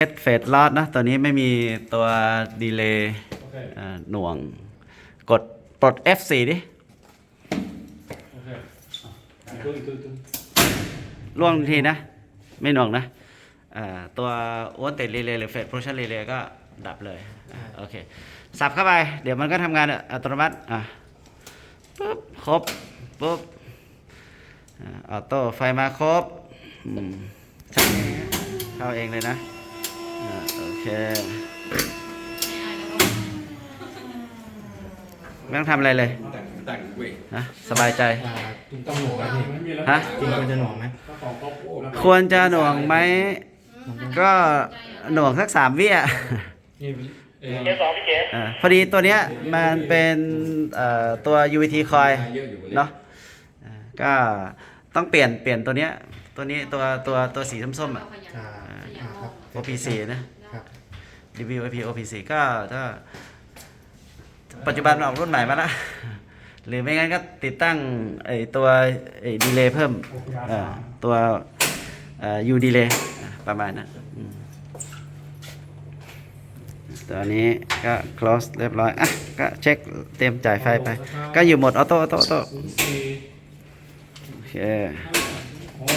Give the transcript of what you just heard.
เฟสเฟสลอดนะตัวนี้ไม่มีตัวดีเลย์โอเคหน่วง กดปลด F4 ดิโอเคอีกตัวอีกตัวอีกตัวล่วงทันทีนะ ไม่หน่วงนะอ่าตัววอลเตจรีเลย์หรือเฟสโพชันรีเลย์ก็ดับเลยอ่าโอเค สับเข้าไป เดี๋ยวมันก็ทำงานอัตโนมัติอะปุ๊บครบปุ๊บอ่าออโต้ไฟมาครบอืมเข้าเองเลยนะอ่า โอเค ไม่ต้องทำอะไรเลยแต่งแต่งเว้ยนะสบายใจอ่าจริงต้องหน่วงไหมพี่ไม่มีแล้วฮะ จริงควรจะหน่วงไหมถ้าของครบโอ้แล้วควรจะหน่วงไหม ก็หน่วงสักสามวิอะนี่เอออ่าพอดีตัวเนี้ยมันเป็นเอ่อตัว UVT coil เยอะอยู่เนาะอ่าก็ต้องเปลี่ยนเปลี่ยนตัวเนี้ยตัวนี้ตัวตัวตัวสีส้มๆอะอ่าอ่า ครับ OPC นะ ครับ WIP OPC ก็ถ้าปัจจุบันออกรุ่นใหม่มาแล้วหรือไม่งั้นก็ติดตั้งไอตัวไอดีเลย์เพิ่มอ่าตัวเอ่อ U delay อะประมาณนั้นอืมตัวนี้ก็ close เรียบร้อยอะก็เช็คเตรียมจ่ายไฟไป ก็อยู่โหมดออโต้ออโต้ออโต้ศูนย์สี่โอเค ห้า